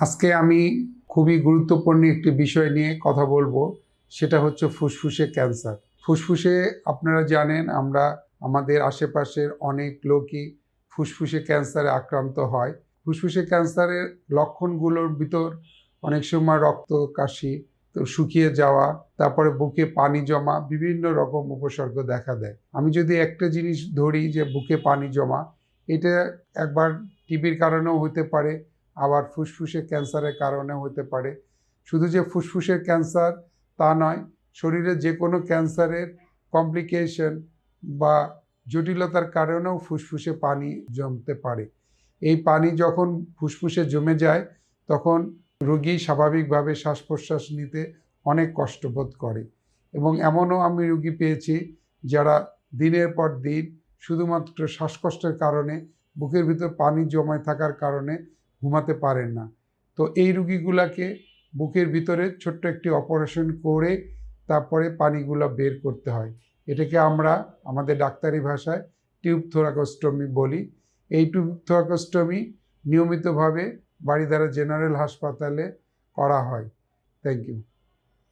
আজকে আমি খুবই গুরুত্বপূর্ণ একটি বিষয় নিয়ে কথা বলব, সেটা হচ্ছে ফুসফুসে ক্যান্সার। ফুসফুসে আপনারা জানেন আমরা, আমাদের আশেপাশের অনেক লোকই ফুসফুসে ক্যান্সারে আক্রান্ত হয়। ফুসফুসে ক্যান্সারের লক্ষণগুলোর ভিতর অনেক সময় রক্ত, কাশি, তো শুকিয়ে যাওয়া, তারপরে বুকে পানি জমা, বিভিন্ন রকম উপসর্গ দেখা দেয়। আমি যদি একটা জিনিস ধরি যে বুকে পানি জমা, এটা একবার টিবির কারণেও হতে পারে আবার ফুসফুসে ক্যান্সারের কারণে হতে পারে। শুধু যে ফুসফুসের ক্যান্সার তা নয়, শরীরে যে কোনো ক্যান্সারের কমপ্লিকেশন বা জটিলতার কারণেও ফুসফুসে পানি জমতে পারে। এই পানি যখন ফুসফুসে জমে যায়, তখন রোগী স্বাভাবিকভাবে শ্বাস প্রশ্বাস নিতে অনেক কষ্টবোধ করে এবং এমনও আমি রুগী পেয়েছি যারা দিনের পর দিন শুধুমাত্র শ্বাসকষ্টের কারণে, বুকের ভিতর পানি জমায় থাকার কারণে ঘুমাতে পারেন না। তো এই রুগীগুলাকে বুকের ভিতরে ছোট্ট একটি অপারেশন করে তারপরে পানিগুলো বের করতে হয়। এটাকে আমরা আমাদের ডাক্তারি ভাষায় টিউব থোরাকোস্টমি বলি। এই টিউব থোরাকোস্টমি নিয়মিতভাবে বাড়িধারা জেনারেল হাসপাতালে করা হয়। Thank you.